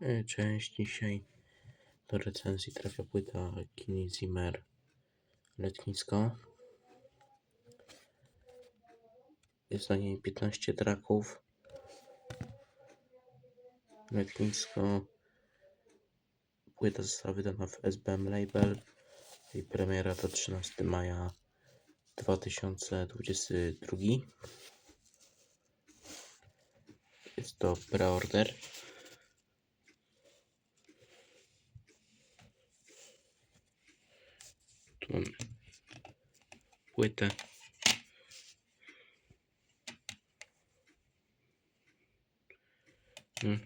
E, Cześć, dzisiaj do recenzji trafia płyta Kini Zimmer Letnisko. Jest na niej 15 traków. Letnisko. Płyta została wydana w SBM Label. Jej premiera to 13 maja 2022. Jest to preorder. Tu mamy płytę. Mm.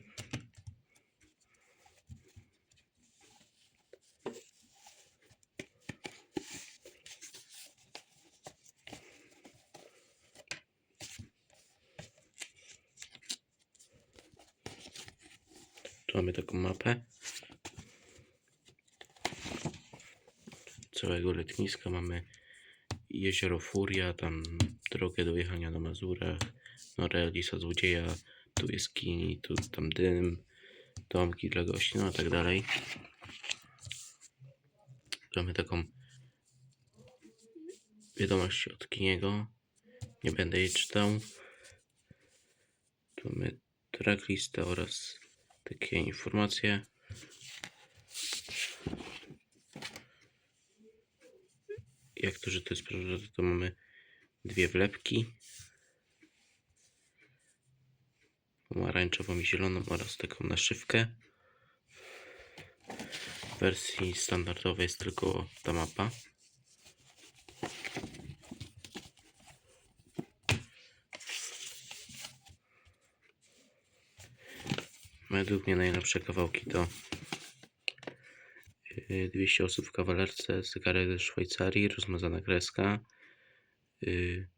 Tu mamy taką mapę. Całego letniska mamy jezioro Furia, tam drogę do jechania na Mazurach, Norę, Lisa Złodzieja, tu jest kini, tu tam dym, domki dla gości, no i tak dalej. Mamy taką wiadomość od Kiniego, nie będę jej czytał. Tu mamy tracklistę oraz takie informacje. Jak to, że to jest prawda, to mamy dwie wlepki. Pomarańczową i zieloną oraz taką naszywkę. W wersji standardowej jest tylko ta mapa. Według mnie najlepsze kawałki to 200 osób w kawalerce, zegarek ze Szwajcarii, rozmazana kreska. Yy,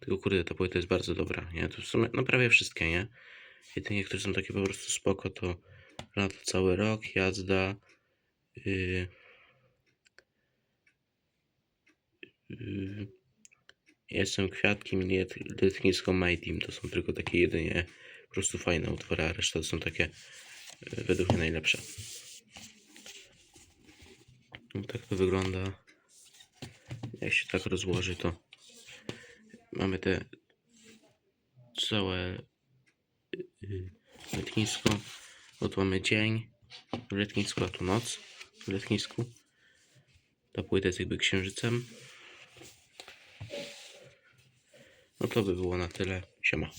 tylko kurde, ta płyta jest bardzo dobra, nie? To w sumie no prawie wszystkie, nie? Jedynie, które są takie po prostu spoko, to Lato cały rok, jazda. Yy, yy, jestem kwiatkiem let- letnisko My Team. To są tylko takie jedynie po prostu fajne utwory, a reszta to są takie yy, według mnie najlepsze. No, tak to wygląda. Jak się tak rozłoży, to mamy te całe yy, letnisko. Bo tu mamy dzień w letnisku, a tu noc w letnisku. Ta płyta jest jakby księżycem. No to by było na tyle. Siema.